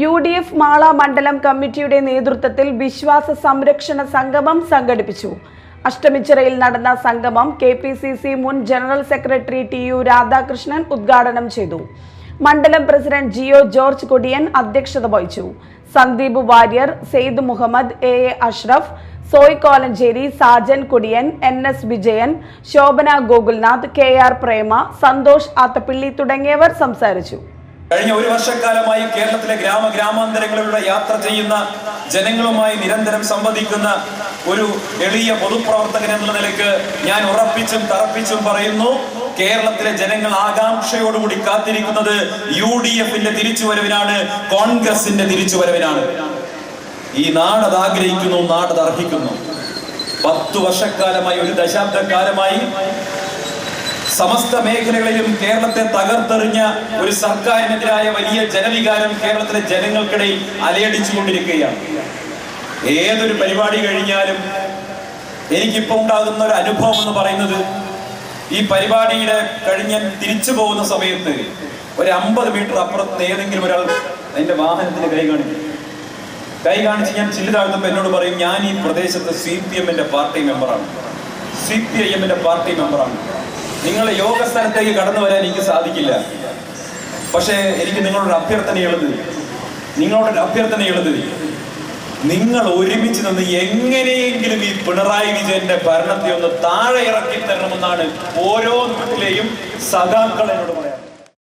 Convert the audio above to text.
U D F Mala മണ്ഡലം കമ്മിറ്റിയുടെ നേതൃത്വത്തിൽ വിശ്വാസ സംരക്ഷണ സംഗമം സംഘടിപ്പിച്ചു. അഷ്ടമിച്ചിറയിൽ നടന്ന സംഗമം കെ പി സി സി മുൻ general secretary T U Radhakrishnan ഉദ്ഘാടനം ചെയ്തു. മണ്ഡലം പ്രസിഡന്റ് ജിയോ ജോർജ് കൊടിയൻ അധ്യക്ഷത വഹിച്ചു. Sandeep Warrier Syed Muhammad A A Ashraf Soy Kolenchery Sajan Kodiyan N S Vijayan Shobhana Gokulnath K R Prema Santhosh Athappilly തുടങ്ങിയവർ സംസാരിച്ചു. കഴിഞ്ഞ ഒരു വർഷക്കാലമായി കേരളത്തിലെ ഗ്രാമ ഗ്രാമാന്തരങ്ങളിലൂടെ യാത്ര ചെയ്യുന്ന ജനങ്ങളുമായി നിരന്തരം സംവദിക്കുന്ന ഒരു എളിയ പൊതുപ്രവർത്തകൻ എന്ന നിലയ്ക്ക് ഞാൻ ഉറപ്പിച്ചും തറപ്പിച്ചും പറയുന്നു കേരളത്തിലെ ജനങ്ങൾ ആകാംക്ഷയോടുകൂടി കാത്തിരിക്കുന്നത് യു ഡി എഫിന്റെ തിരിച്ചുവരവിനാണ് കോൺഗ്രസിന്റെ തിരിച്ചുവരവിനാണ്. ഈ നാടത് ആഗ്രഹിക്കുന്നു നാടത് അർഹിക്കുന്നു. പത്തു വർഷക്കാലമായി ഒരു ദശാബ്ദക്കാലമായി സമസ്ത മേഖലകളിലും കേരളത്തെ തകർത്തെറിഞ്ഞ ഒരു സർക്കാരിനെതിരായ വലിയ ജനവികാരം കേരളത്തിലെ ജനങ്ങൾക്കിടയിൽ അലയടിച്ചുകൊണ്ടിരിക്കുകയാണ്. ഏതൊരു പരിപാടി കഴിഞ്ഞാലും എനിക്കിപ്പോ ഉണ്ടാകുന്ന ഒരു അനുഭവം എന്ന് പറയുന്നത് ഈ പരിപാടിയുടെ കഴിഞ്ഞ തിരിച്ചു പോകുന്ന സമയത്ത് ഒരു അമ്പത് മീറ്റർ അപ്പുറത്ത് ഏതെങ്കിലും ഒരാൾ എന്റെ വാഹനത്തിന് കൈ കാണിക്കും. കൈ കാണിച്ച് ഞാൻ ചില്ല് എന്നോട് പറയും ഞാൻ ഈ പ്രദേശത്ത് സി പി എമ്മിന്റെ പാർട്ടി മെമ്പറാണ്. സി പി ഐ എമ്മിന്റെ പാർട്ടി മെമ്പറാണ്. നിങ്ങളെ യോഗ സ്ഥലത്തേക്ക് കടന്നു വരാൻ എനിക്ക് സാധിക്കില്ല. പക്ഷേ എനിക്ക് നിങ്ങളോട് അഭ്യർത്ഥന എഴുതി നിങ്ങളോടൊരു അഭ്യർത്ഥനയുള്ളത് നിങ്ങൾ ഒരുമിച്ച് നിന്ന് എങ്ങനെയെങ്കിലും ഈ പിണറായി വിജയന്റെ ഭരണത്തെ ഒന്ന് താഴെ ഇറക്കി തരണമെന്നാണ് ഓരോ നാട്ടിലെയും സഖാക്കൾ എന്നോട് പറയാം